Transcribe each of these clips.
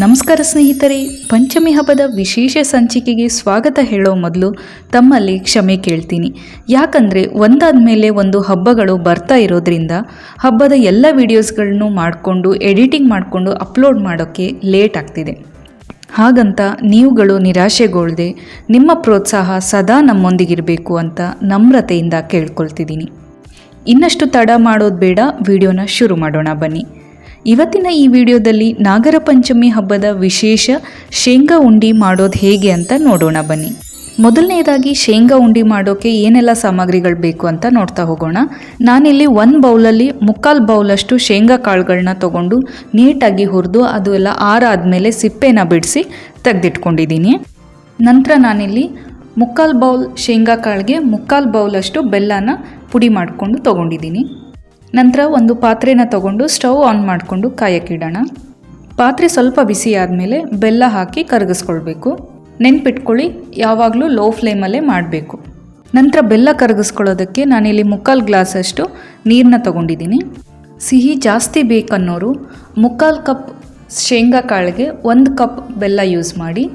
ನಮಸ್ಕಾರ ಸ್ನೇಹಿತರೆ, ಪಂಚಮಿ ಹಬ್ಬದ ವಿಶೇಷ ಸಂಚಿಕೆಗೆ ಸ್ವಾಗತ ಹೇಳೋ ಮೊದಲು ತಮ್ಮಲ್ಲಿ ಕ್ಷಮೆ ಕೇಳ್ತೀನಿ. ಯಾಕಂದರೆ ಒಂದಾದ ಮೇಲೆ ಒಂದು ಹಬ್ಬಗಳು ಬರ್ತಾ ಇರೋದ್ರಿಂದ ಹಬ್ಬದ ಎಲ್ಲ ವಿಡಿಯೋಸ್ಗಳನ್ನು ಮಾಡಿಕೊಂಡು, ಎಡಿಟಿಂಗ್ ಮಾಡಿಕೊಂಡು, ಅಪ್ಲೋಡ್ ಮಾಡೋಕ್ಕೆ ಲೇಟ್ ಆಗ್ತಿದೆ. ಹಾಗಂತ ನೀವುಗಳು ನಿರಾಶೆಗೊಳ್ಳದೆ ನಿಮ್ಮ ಪ್ರೋತ್ಸಾಹ ಸದಾ ನಮ್ಮೊಂದಿಗಿರಬೇಕು ಅಂತ ನಮ್ರತೆಯಿಂದ ಕೇಳ್ಕೊಳ್ತಿದ್ದೀನಿ. ಇನ್ನಷ್ಟು ತಡ ಮಾಡೋದು ಬೇಡ, ವಿಡಿಯೋನ ಶುರು ಮಾಡೋಣ ಬನ್ನಿ. ಇವತ್ತಿನ ಈ ವಿಡಿಯೋದಲ್ಲಿ ನಾಗರ ಪಂಚಮಿ ಹಬ್ಬದ ವಿಶೇಷ ಶೇಂಗಾ ಉಂಡಿ ಮಾಡೋದು ಹೇಗೆ ಅಂತ ನೋಡೋಣ ಬನ್ನಿ. ಮೊದಲನೇದಾಗಿ ಶೇಂಗಾ ಉಂಡಿ ಮಾಡೋಕ್ಕೆ ಏನೆಲ್ಲ ಸಾಮಗ್ರಿಗಳು ಬೇಕು ಅಂತ ನೋಡ್ತಾ ಹೋಗೋಣ. ನಾನಿಲ್ಲಿ ಒನ್ ಬೌಲಲ್ಲಿ ಮುಕ್ಕಾಲು ಬೌಲಷ್ಟು ಶೇಂಗಾ ಕಾಳುಗಳನ್ನ ತೊಗೊಂಡು ನೀಟಾಗಿ ಹುರಿದು ಅದು ಎಲ್ಲ ಆರಾದಮೇಲೆ ಸಿಪ್ಪೆನ ಬಿಡಿಸಿ ತೆಗೆದಿಟ್ಕೊಂಡಿದ್ದೀನಿ. ನಂತರ ನಾನಿಲ್ಲಿ ಮುಕ್ಕಾಲು ಬೌಲ್ ಶೇಂಗಾ ಕಾಳಿಗೆ ಮುಕ್ಕಾಲು ಬೌಲಷ್ಟು ಬೆಲ್ಲನ ಪುಡಿ ಮಾಡಿಕೊಂಡು ತೊಗೊಂಡಿದ್ದೀನಿ. ನಂತರ ಒಂದು ಪಾತ್ರೆನ ತಗೊಂಡು ಸ್ಟವ್ ಆನ್ ಮಾಡಿಕೊಂಡು ಕಾಯಕ್ಕಿಡೋಣ. ಪಾತ್ರೆ ಸ್ವಲ್ಪ ಬಿಸಿ ಆದಮೇಲೆ ಬೆಲ್ಲ ಹಾಕಿ ಕರಗಿಸ್ಕೊಳ್ಬೇಕು. ನೆನ್ಪಿಟ್ಕೊಳ್ಳಿ, ಯಾವಾಗಲೂ ಲೋ ಫ್ಲೇಮಲ್ಲೇ ಮಾಡಬೇಕು. ನಂತರ ಬೆಲ್ಲ ಕರಗಿಸ್ಕೊಳ್ಳೋದಕ್ಕೆ ನಾನಿಲ್ಲಿ ಮುಕ್ಕಾಲು ಗ್ಲಾಸಷ್ಟು ನೀರನ್ನ ತಗೊಂಡಿದ್ದೀನಿ. ಸಿಹಿ ಜಾಸ್ತಿ ಬೇಕನ್ನೋರು ಮುಕ್ಕಾಲು ಕಪ್ ಶೇಂಗಾ ಕಾಳಿಗೆ ಒಂದು ಕಪ್ ಬೆಲ್ಲ ಯೂಸ್ ಮಾಡಿ.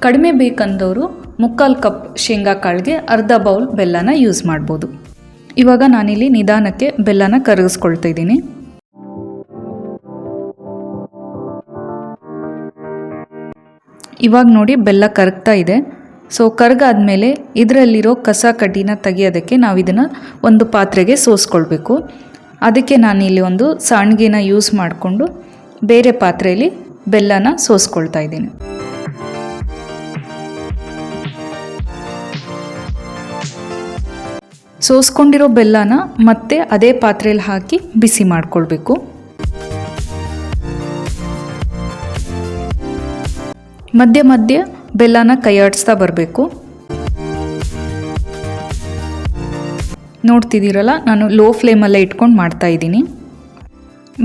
ಕಡಿಮೆ ಬೇಕಂದವರು ಮುಕ್ಕಾಲು ಕಪ್ ಶೇಂಗಾ ಕಾಳಿಗೆ ಅರ್ಧ ಬೌಲ್ ಬೆಲ್ಲನ ಯೂಸ್ ಮಾಡ್ಬೋದು. ಇವಾಗ ನಾನಿಲ್ಲಿ ನಿಧಾನಕ್ಕೆ ಬೆಲ್ಲನ ಕರಗಿಸ್ಕೊಳ್ತಾ ಇದ್ದೀನಿ. ಇವಾಗ ನೋಡಿ ಬೆಲ್ಲ ಕರಗ್ತಾ ಇದೆ. ಸೊ ಕರಗಾದ್ಮೇಲೆ ಇದರಲ್ಲಿರೋ ಕಸ ಕಡ್ಡಿನ ತೆಗೆಯೋದಕ್ಕೆ ನಾವು ಇದನ್ನು ಒಂದು ಪಾತ್ರೆಗೆ ಸೋಸ್ಕೊಳ್ಬೇಕು. ಅದಕ್ಕೆ ನಾನಿಲ್ಲಿ ಒಂದು ಸಾಣಿಗೆನ ಯೂಸ್ ಮಾಡಿಕೊಂಡು ಬೇರೆ ಪಾತ್ರೆಯಲ್ಲಿ ಬೆಲ್ಲನ ಸೋಸ್ಕೊಳ್ತಾ ಇದ್ದೀನಿ. ಸೋಸ್ಕೊಂಡಿರೋ ಬೆಲ್ಲನ ಮತ್ತೆ ಅದೇ ಪಾತ್ರೆಯಲ್ಲಿ ಹಾಕಿ ಬಿಸಿ ಮಾಡ್ಕೊಳ್ಬೇಕು. ಮಧ್ಯ ಮಧ್ಯ ಬೆಲ್ಲನ ಕೈಯಾಡಿಸ್ತಾ ಬರಬೇಕು. ನೋಡ್ತಿದ್ದೀರಲ್ಲ, ನಾನು ಲೋ ಫ್ಲೇಮಲ್ಲೇ ಇಟ್ಕೊಂಡು ಮಾಡ್ತಾ ಇದ್ದೀನಿ.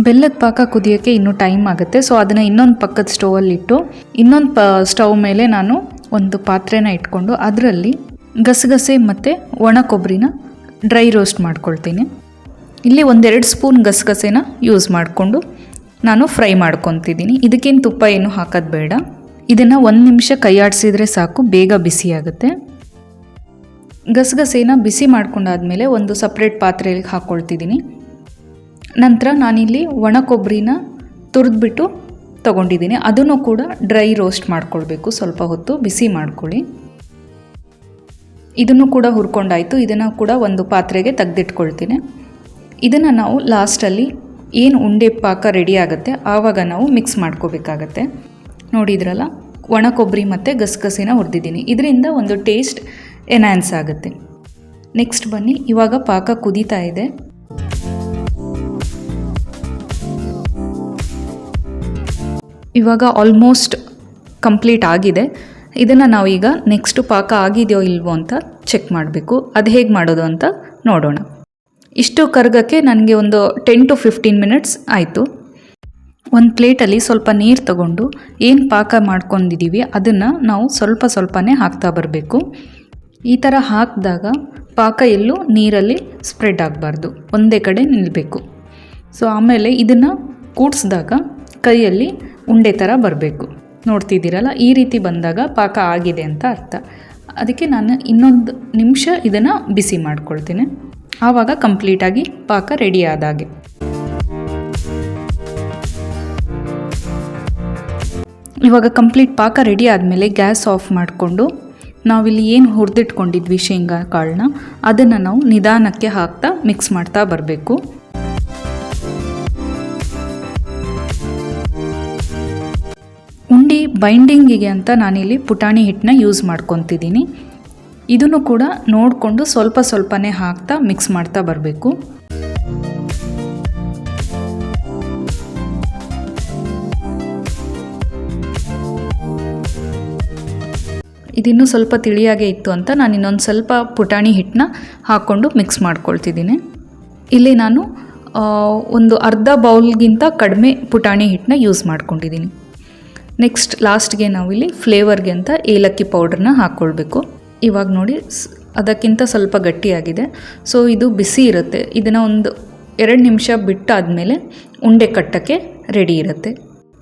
ಬೆಲ್ಲದ ಪಾಕ ಕುದಿಯೋಕ್ಕೆ ಇನ್ನೂ ಟೈಮ್ ಆಗುತ್ತೆ, ಸೊ ಅದನ್ನು ಇನ್ನೊಂದು ಪಕ್ಕದ ಸ್ಟೌವಲ್ಲಿಟ್ಟು ಇನ್ನೊಂದು ಪ, ಸ್ಟವ್ ಮೇಲೆ ನಾನು ಒಂದು ಪಾತ್ರೆನ ಇಟ್ಕೊಂಡು ಅದರಲ್ಲಿ ಗಸಗಸೆ ಮತ್ತು ಒಣ ಕೊಬ್ಬರಿನ ಡ್ರೈ ರೋಸ್ಟ್ ಮಾಡ್ಕೊಳ್ತೀನಿ. ಇಲ್ಲಿ ಒಂದೆರಡು ಸ್ಪೂನ್ ಗಸಗಸೆನ ಯೂಸ್ ಮಾಡಿಕೊಂಡು ನಾನು ಫ್ರೈ ಮಾಡ್ಕೊತಿದ್ದೀನಿ. ಇದಕ್ಕೇನು ತುಪ್ಪ ಏನು ಹಾಕೋದು ಬೇಡ. ಇದನ್ನು ಒಂದು ನಿಮಿಷ ಕೈಯಾಡಿಸಿದರೆ ಸಾಕು, ಬೇಗ ಬಿಸಿ ಆಗುತ್ತೆ. ಗಸಗಸೆನ ಬಿಸಿ ಮಾಡ್ಕೊಂಡಾದ್ಮೇಲೆ ಒಂದು ಸಪ್ರೇಟ್ ಪಾತ್ರೆಯಲ್ಲಿ ಹಾಕ್ಕೊಳ್ತಿದ್ದೀನಿ ನಂತರ ನಾನಿಲ್ಲಿ ಒಣ ಕೊಬ್ಬರಿನ ತುರಿದ್ಬಿಟ್ಟು ತೊಗೊಂಡಿದ್ದೀನಿ. ಅದನ್ನು ಕೂಡ ಡ್ರೈ ರೋಸ್ಟ್ ಮಾಡ್ಕೊಳ್ಬೇಕು. ಸ್ವಲ್ಪ ಹೊತ್ತು ಬಿಸಿ ಮಾಡ್ಕೊಳ್ಳಿ. ಇದನ್ನು ಕೂಡ ಹುರ್ಕೊಂಡಾಯಿತು. ಇದನ್ನು ಕೂಡ ಒಂದು ಪಾತ್ರೆಗೆ ತೆಗೆದಿಟ್ಕೊಳ್ತೀನಿ. ಇದನ್ನು ನಾವು ಲಾಸ್ಟಲ್ಲಿ ಏನು ಉಂಡೆ ಪಾಕ ರೆಡಿ ಆಗುತ್ತೆ ಆವಾಗ ನಾವು ಮಿಕ್ಸ್ ಮಾಡ್ಕೋಬೇಕಾಗತ್ತೆ. ನೋಡಿದ್ರಲ್ಲ ಒಣ ಕೊಬ್ಬರಿ ಮತ್ತು ಗಸಗಸಿನ ಹುರಿದಿದ್ದೀನಿ. ಇದರಿಂದ ಒಂದು ಟೇಸ್ಟ್ ಎನ್ಹ್ಯಾನ್ಸ್ ಆಗುತ್ತೆ. ನೆಕ್ಸ್ಟ್ ಬನ್ನಿ, ಇವಾಗ ಪಾಕ ಕುದೀತಾ ಇದೆ. ಇವಾಗ ಆಲ್ಮೋಸ್ಟ್ ಕಂಪ್ಲೀಟ್ ಆಗಿದೆ. ಇದನ್ನು ನಾವೀಗ ನೆಕ್ಸ್ಟು ಪಾಕ ಆಗಿದೆಯೋ ಇಲ್ವೋ ಅಂತ ಚೆಕ್ ಮಾಡಬೇಕು. ಅದು ಹೇಗೆ ಮಾಡೋದು ಅಂತ ನೋಡೋಣ. ಇಷ್ಟು ಕರ್ಗಕ್ಕೆ ನನಗೆ ಒಂದು ಟೆನ್ ಟು ಫಿಫ್ಟೀನ್ ಮಿನಿಟ್ಸ್ ಆಯಿತು. ಒಂದು ಪ್ಲೇಟಲ್ಲಿ ಸ್ವಲ್ಪ ನೀರು ತಗೊಂಡು ಏನು ಪಾಕ ಮಾಡ್ಕೊಂಡಿದ್ದೀವಿ ಅದನ್ನು ನಾವು ಸ್ವಲ್ಪ ಸ್ವಲ್ಪನೇ ಹಾಕ್ತಾ ಬರಬೇಕು. ಈ ಥರ ಹಾಕಿದಾಗ ಪಾಕ ಎಲ್ಲೂ ನೀರಲ್ಲಿ ಸ್ಪ್ರೆಡ್ ಆಗಬಾರ್ದು. ಒಂದೇ ಕಡೆ ನಿಲ್ಲಬೇಕು ಸೊ ಆಮೇಲೆ ಇದನ್ನು ಕೂಡಿಸಿದಾಗ ಕೈಯಲ್ಲಿ ಉಂಡೆ ಥರ ಬರಬೇಕು. ನೋಡ್ತಿದ್ದೀರಲ್ಲ, ಈ ರೀತಿ ಬಂದಾಗ ಪಾಕ ಆಗಿದೆ ಅಂತ ಅರ್ಥ. ಅದಕ್ಕೆ ನಾನು ಇನ್ನೊಂದು ನಿಮಿಷ ಇದನ್ನು ಬಿಸಿ ಮಾಡ್ಕೊಳ್ತೀನಿ. ಆವಾಗ ಕಂಪ್ಲೀಟಾಗಿ ಪಾಕ ರೆಡಿ ಆದಾಗೆ. ಇವಾಗ ಕಂಪ್ಲೀಟ್ ಪಾಕ ರೆಡಿ ಆದಮೇಲೆ ಗ್ಯಾಸ್ ಆಫ್ ಮಾಡಿಕೊಂಡು ನಾವಿಲ್ಲಿ ಏನು ಹುರಿದಿಟ್ಕೊಂಡಿದ್ವಿ ಶೇಂಗಾ ಕಾಳನ್ನ, ಅದನ್ನು ನಾವು ನಿಧಾನಕ್ಕೆ ಹಾಕ್ತಾ ಮಿಕ್ಸ್ ಮಾಡ್ತಾ ಬರಬೇಕು. ಬೈಂಡಿಂಗಿಗೆ ಅಂತ ನಾನಿಲ್ಲಿ ಪುಟಾಣಿ ಹಿಟ್ಟನ್ನ ಯೂಸ್ ಮಾಡ್ಕೊತಿದ್ದೀನಿ. ಇದನ್ನು ಕೂಡ ನೋಡಿಕೊಂಡು ಸ್ವಲ್ಪ ಸ್ವಲ್ಪನೇ ಹಾಕ್ತಾ ಮಿಕ್ಸ್ ಮಾಡ್ತಾ ಬರಬೇಕು. ಇದಿನ್ನೂ ಸ್ವಲ್ಪ ತಿಳಿಯಾಗೆ ಇತ್ತು ಅಂತ ನಾನು ಇನ್ನೊಂದು ಸ್ವಲ್ಪ ಪುಟಾಣಿ ಹಿಟ್ಟನ್ನ ಹಾಕ್ಕೊಂಡು ಮಿಕ್ಸ್ ಮಾಡ್ಕೊಳ್ತಿದ್ದೀನಿ. ಇಲ್ಲಿ ನಾನು ಒಂದು ಅರ್ಧ ಬೌಲ್ಗಿಂತ ಕಡಿಮೆ ಪುಟಾಣಿ ಹಿಟ್ಟನ್ನ ಯೂಸ್ ಮಾಡ್ಕೊಂಡಿದ್ದೀನಿ. ನೆಕ್ಸ್ಟ್ ಲಾಸ್ಟ್ಗೆ ನಾವಿಲ್ಲಿ ಫ್ಲೇವರ್ಗೆ ಅಂತ ಏಲಕ್ಕಿ ಪೌಡ್ರನ್ನ ಹಾಕ್ಕೊಳ್ಬೇಕು ಇವಾಗ ನೋಡಿ ಅದಕ್ಕಿಂತ ಸ್ವಲ್ಪ ಗಟ್ಟಿಯಾಗಿದೆ. ಸೊ ಇದು ಬಿಸಿ ಇರುತ್ತೆ. ಇದನ್ನು ಒಂದು ಎರಡು ನಿಮಿಷ ಬಿಟ್ಟಾದಮೇಲೆ ಉಂಡೆ ಕಟ್ಟಕ್ಕೆ ರೆಡಿ ಇರುತ್ತೆ.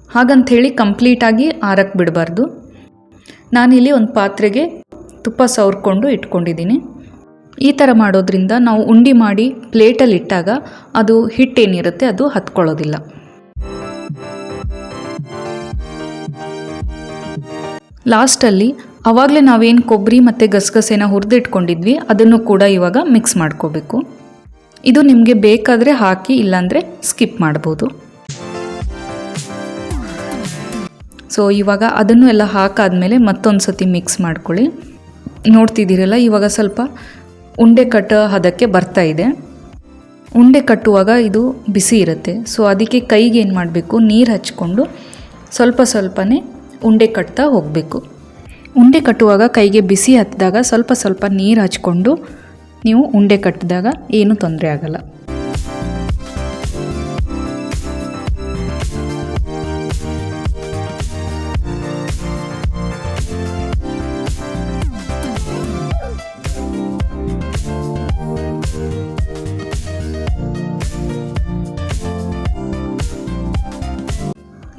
ಹಾಗಂಥೇಳಿ ಕಂಪ್ಲೀಟಾಗಿ ಆರಕ್ಕೆ ಬಿಡಬಾರ್ದು. ನಾನಿಲ್ಲಿ ಒಂದು ಪಾತ್ರೆಗೆ ತುಪ್ಪ ಸವರ್ಕೊಂಡು ಇಟ್ಕೊಂಡಿದ್ದೀನಿ. ಈ ಥರ ಮಾಡೋದ್ರಿಂದ ನಾವು ಉಂಡೆ ಮಾಡಿ ಪ್ಲೇಟಲ್ಲಿ ಇಟ್ಟಾಗ ಅದು ಹಿಟ್ಟೇನಿರುತ್ತೆ ಅದು ಹತ್ಕೊಳ್ಳೋದಿಲ್ಲ. ಲಾಸ್ಟಲ್ಲಿ ಆವಾಗಲೇ ನಾವೇನು ಕೊಬ್ಬರಿ ಮತ್ತು ಗಸಗಸೆನ ಹುರಿದಿಟ್ಕೊಂಡಿದ್ವಿ, ಅದನ್ನು ಕೂಡ ಇವಾಗ ಮಿಕ್ಸ್ ಮಾಡ್ಕೋಬೇಕು. ಇದು ನಿಮಗೆ ಬೇಕಾದರೆ ಹಾಕಿ, ಇಲ್ಲಾಂದರೆ ಸ್ಕಿಪ್ ಮಾಡ್ಬೋದು. ಸೊ ಇವಾಗ ಅದನ್ನು ಎಲ್ಲ ಹಾಕಾದಮೇಲೆ ಮತ್ತೊಂದು ಸತಿ ಮಿಕ್ಸ್ ಮಾಡ್ಕೊಳ್ಳಿ. ನೋಡ್ತಿದ್ದೀರಲ್ಲ, ಇವಾಗ ಸ್ವಲ್ಪ ಉಂಡೆ ಕಟ್ಟ ಹದಕ್ಕೆ ಬರ್ತಾ ಇದೆ. ಉಂಡೆ ಕಟ್ಟುವಾಗ ಇದು ಬಿಸಿ ಇರುತ್ತೆ. ಸೊ ಅದಕ್ಕೆ ಕೈಗೆ ಏನು ಮಾಡಬೇಕು, ನೀರು ಹಚ್ಕೊಂಡು ಸ್ವಲ್ಪ ಸ್ವಲ್ಪನೇ ಉಂಡೆ ಕಟ್ತಾ ಹೋಗಬೇಕು. ಉಂಡೆ ಕಟ್ಟುವಾಗ ಕೈಗೆ ಬಿಸಿ ಹತ್ತಿದಾಗ ಸ್ವಲ್ಪ ಸ್ವಲ್ಪ ನೀರು ಹಚ್ಕೊಂಡು ನೀವು ಉಂಡೆ ಕಟ್ಟಿದಾಗ ಏನೂ ತೊಂದರೆ ಆಗಲ್ಲ.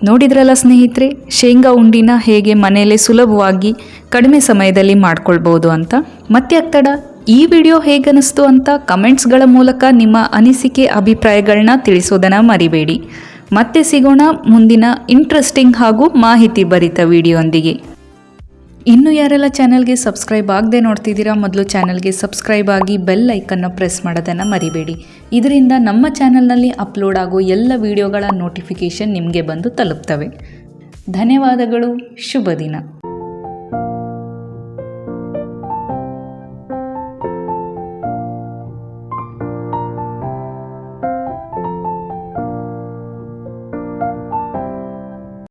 ನೋಡಿದ್ರಲ್ಲ ಸ್ನೇಹಿತರೆ, ಶೇಂಗಾ ಉಂಡಿನ ಹೇಗೆ ಮನೆಯಲ್ಲೇ ಸುಲಭವಾಗಿ ಕಡಿಮೆ ಸಮಯದಲ್ಲಿ ಮಾಡ್ಕೊಳ್ಬೋದು ಅಂತ? ಮತ್ತೆ ಆಗ್ತಡ ಈ ವಿಡಿಯೋ ಹೇಗನಿಸ್ತು ಅಂತ ಕಮೆಂಟ್ಸ್ಗಳ ಮೂಲಕ ನಿಮ್ಮ ಅನಿಸಿಕೆ ಅಭಿಪ್ರಾಯಗಳನ್ನ ತಿಳಿಸೋದನ್ನು ಮರಿಬೇಡಿ. ಮತ್ತೆ ಸಿಗೋಣ ಮುಂದಿನ ಇಂಟ್ರೆಸ್ಟಿಂಗ್ ಹಾಗೂ ಮಾಹಿತಿ ಭರಿತ ವಿಡಿಯೋಂದಿಗೆ. ಇನ್ನು ಯಾರೆಲ್ಲ ಚಾನಲ್ಗೆ ಸಬ್ಸ್ಕ್ರೈಬ್ ಆಗದೆ ನೋಡ್ತಿದ್ದೀರಾ, ಮೊದಲು ಚಾನಲ್ಗೆ ಸಬ್ಸ್ಕ್ರೈಬ್ ಆಗಿ ಬೆಲ್ ಐಕನ್ನ ಪ್ರೆಸ್ ಮಾಡೋದನ್ನು ಮರಿಬೇಡಿ. ಇದರಿಂದ ನಮ್ಮ ಚಾನಲ್ನಲ್ಲಿ ಅಪ್ಲೋಡ್ ಆಗೋ ಎಲ್ಲ ವಿಡಿಯೋಗಳ ನೋಟಿಫಿಕೇಷನ್ ನಿಮಗೆ ಬಂದು ತಲುಪ್ತವೆ. ಧನ್ಯವಾದಗಳು, ಶುಭ ದಿನ.